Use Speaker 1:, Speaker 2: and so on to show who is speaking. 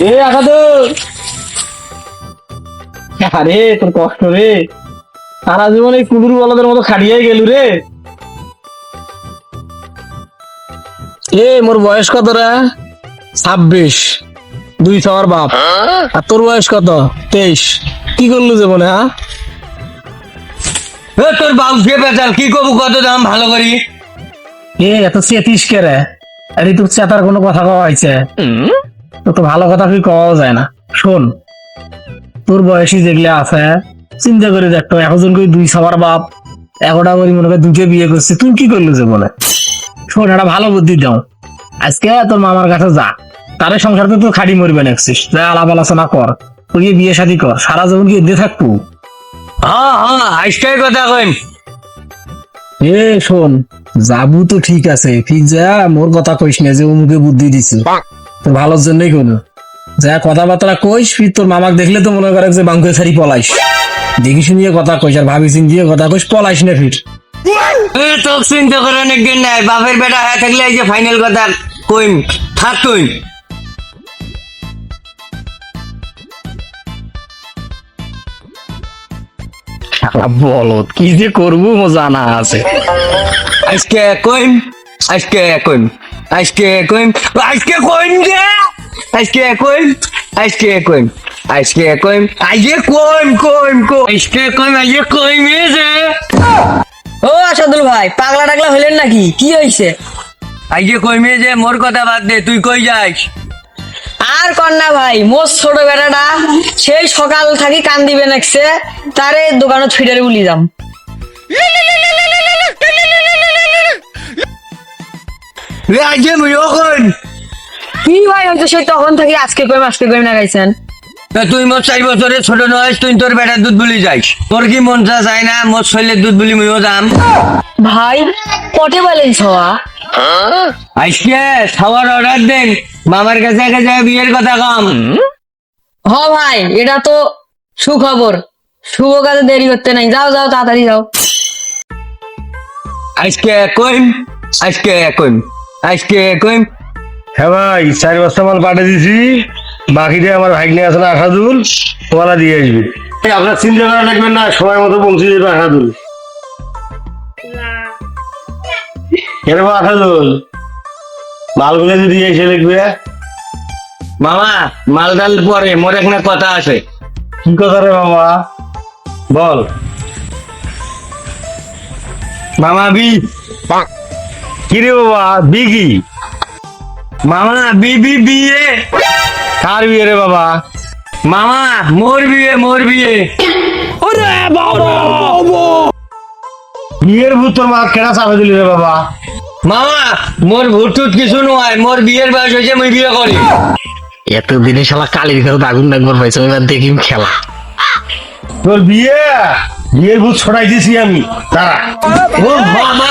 Speaker 1: এ আঘাত আরে, তোর কষ্ট রে। সারা জীবন এই কুকুর বলদের মতো খাটিয়াই গেলু রে। এ, মোর বয়স কত রে? ছাব্বিশ। দুই ছর বাপ। আর তোর বয়স কত? তেইশ। কি করলু জীবনে হ্যাঁ
Speaker 2: এ তোর বাউকে পেঁচাল কি করব কত দাম ভালো করি?
Speaker 1: এ এত চেতিস কে রে? আরে তোর চেতার কোনো কথা কওয়া হয়েছে। তো তো ভালো কথা কি কওয়া যায় না। শোন তোর বয়সী যেগুলো আছে চিন্তা করে দেখতো এখন করে দুই সবার বাপ এগারোটা করে মনে করে দুটো বিয়ে করছে তুই কি করলি যে বলে? শোন একটা ভালো বুদ্ধি দাও। আজকে তোর মামার কাছে যা তারে সংসারতে তো খাড়ি মরবে নেছিস যা আলাপ আলোচনা কর। গিয়ে বিয়ে শাদী কর? সারা জীবন কি দিয়ে থাকব?
Speaker 2: হ্যাঁ হ্যাঁ আজকের কথা কইম।
Speaker 1: এ শোন যাবু তো ঠিক আছে ঠিক যা মোর কথা কইস না যে মুখে বুদ্ধি দিছে। তোর ভালোর জন্যই কোনো যা কথাবার্তা কইস ফির তোর মামাক দেখলে তো মনে করে যে বাঙ্কুয়ে ছাড়ি পলাইস। দেখি শুনিয়ে কথা কইস আর ভাবি চিন্তিয়ে কথা কইস পলাইস না ফির।
Speaker 2: এ তোর চিন্তা করে অনেক দিন নাই বাপের বেটা হয়ে থাকলে এই যে ফাইনাল কথা কইম থাক তুই
Speaker 1: বলো কি যে করব জানা আছে।
Speaker 2: আজকে কইম আজকে কইম আজকে কইম আজকে কইম যে আজকে কইম আজকে কইম আজকে কইম আজকে কইম কইম কইম আজকে কইম আজকে কইম যে।
Speaker 3: ও আসাদুল ভাই পাগলা টাগলা হইলেন নাকি? কি হয়েছে
Speaker 2: আজকে কইম যে মোর কথা বাদ দে তুই কই যাস?
Speaker 3: আর কন্যা ভাই মোর ছোট বেটাটা সেই সকাল থাকি কান দিবে নাকছে তারে দোকানত ফিডারে উলি যাম। কি ভাই হয়তো সেই তখন থাকি আজকে কইম আজকে কইম না গাইছেন?
Speaker 2: তুই মোর চার বছরের ছোট নয় তুই তোর বেটার দুধ বুলি যাইস। তোর কি মন চায় না মোর শৈলের দুধ বুলি মুইও যাম?
Speaker 3: ভাই পটে বলেন ছওয়া
Speaker 2: আজকে খাওয়ার অর্ডার দেন। মামার কাছে কাছে বিয়ের কথা কম।
Speaker 3: হ ভাই এটা তো সুখবর। শুভ কাজে দেরি করতে নাই। যাও যাও তাড়াতাড়ি যাও।
Speaker 2: আজকে কইম আজকে কইম আজকে কইম।
Speaker 4: হ্যাঁ ভাই চার বস্তা মাল পাঠিয়ে দিছি। বাকিটা আমার ভাগ্নে আছে না আসাদুল ওরা দিয়ে আসবে। আপনার চিন্তা করা লাগবে না সময় মতো পৌঁছে দেবে আসাদুল। আসাদুল? মালগুলো যদি এসে লিখবে
Speaker 2: মামা মালদাল পরে মোর এখানে কথা আছে।
Speaker 4: কি কথা রে বাবা বল।
Speaker 2: মামা বি।
Speaker 4: কি রে বাবা? বিগি
Speaker 2: মামা বি বি বিয়ে
Speaker 4: কার বিয়ে রে বাবা?
Speaker 2: মামা মোর বিয়ে মোর বিয়ে।
Speaker 4: বিয়ের ভূত তোর মা কেনা চাপে দিলি রে বাবা?
Speaker 2: মামা মোর ভুটুত কিছু নয় মোর বিয়ের বয়স হয়েছে মুই বিয়ে করি।
Speaker 1: এত দিনে শালা কালির ঘরে আগুন লাগবার পাইছে এবার দেখিম খেলা।
Speaker 4: তোর বিয়ে? বিয়ের ভূত ছড়াই দিছি আমি। তারা
Speaker 2: ও মামা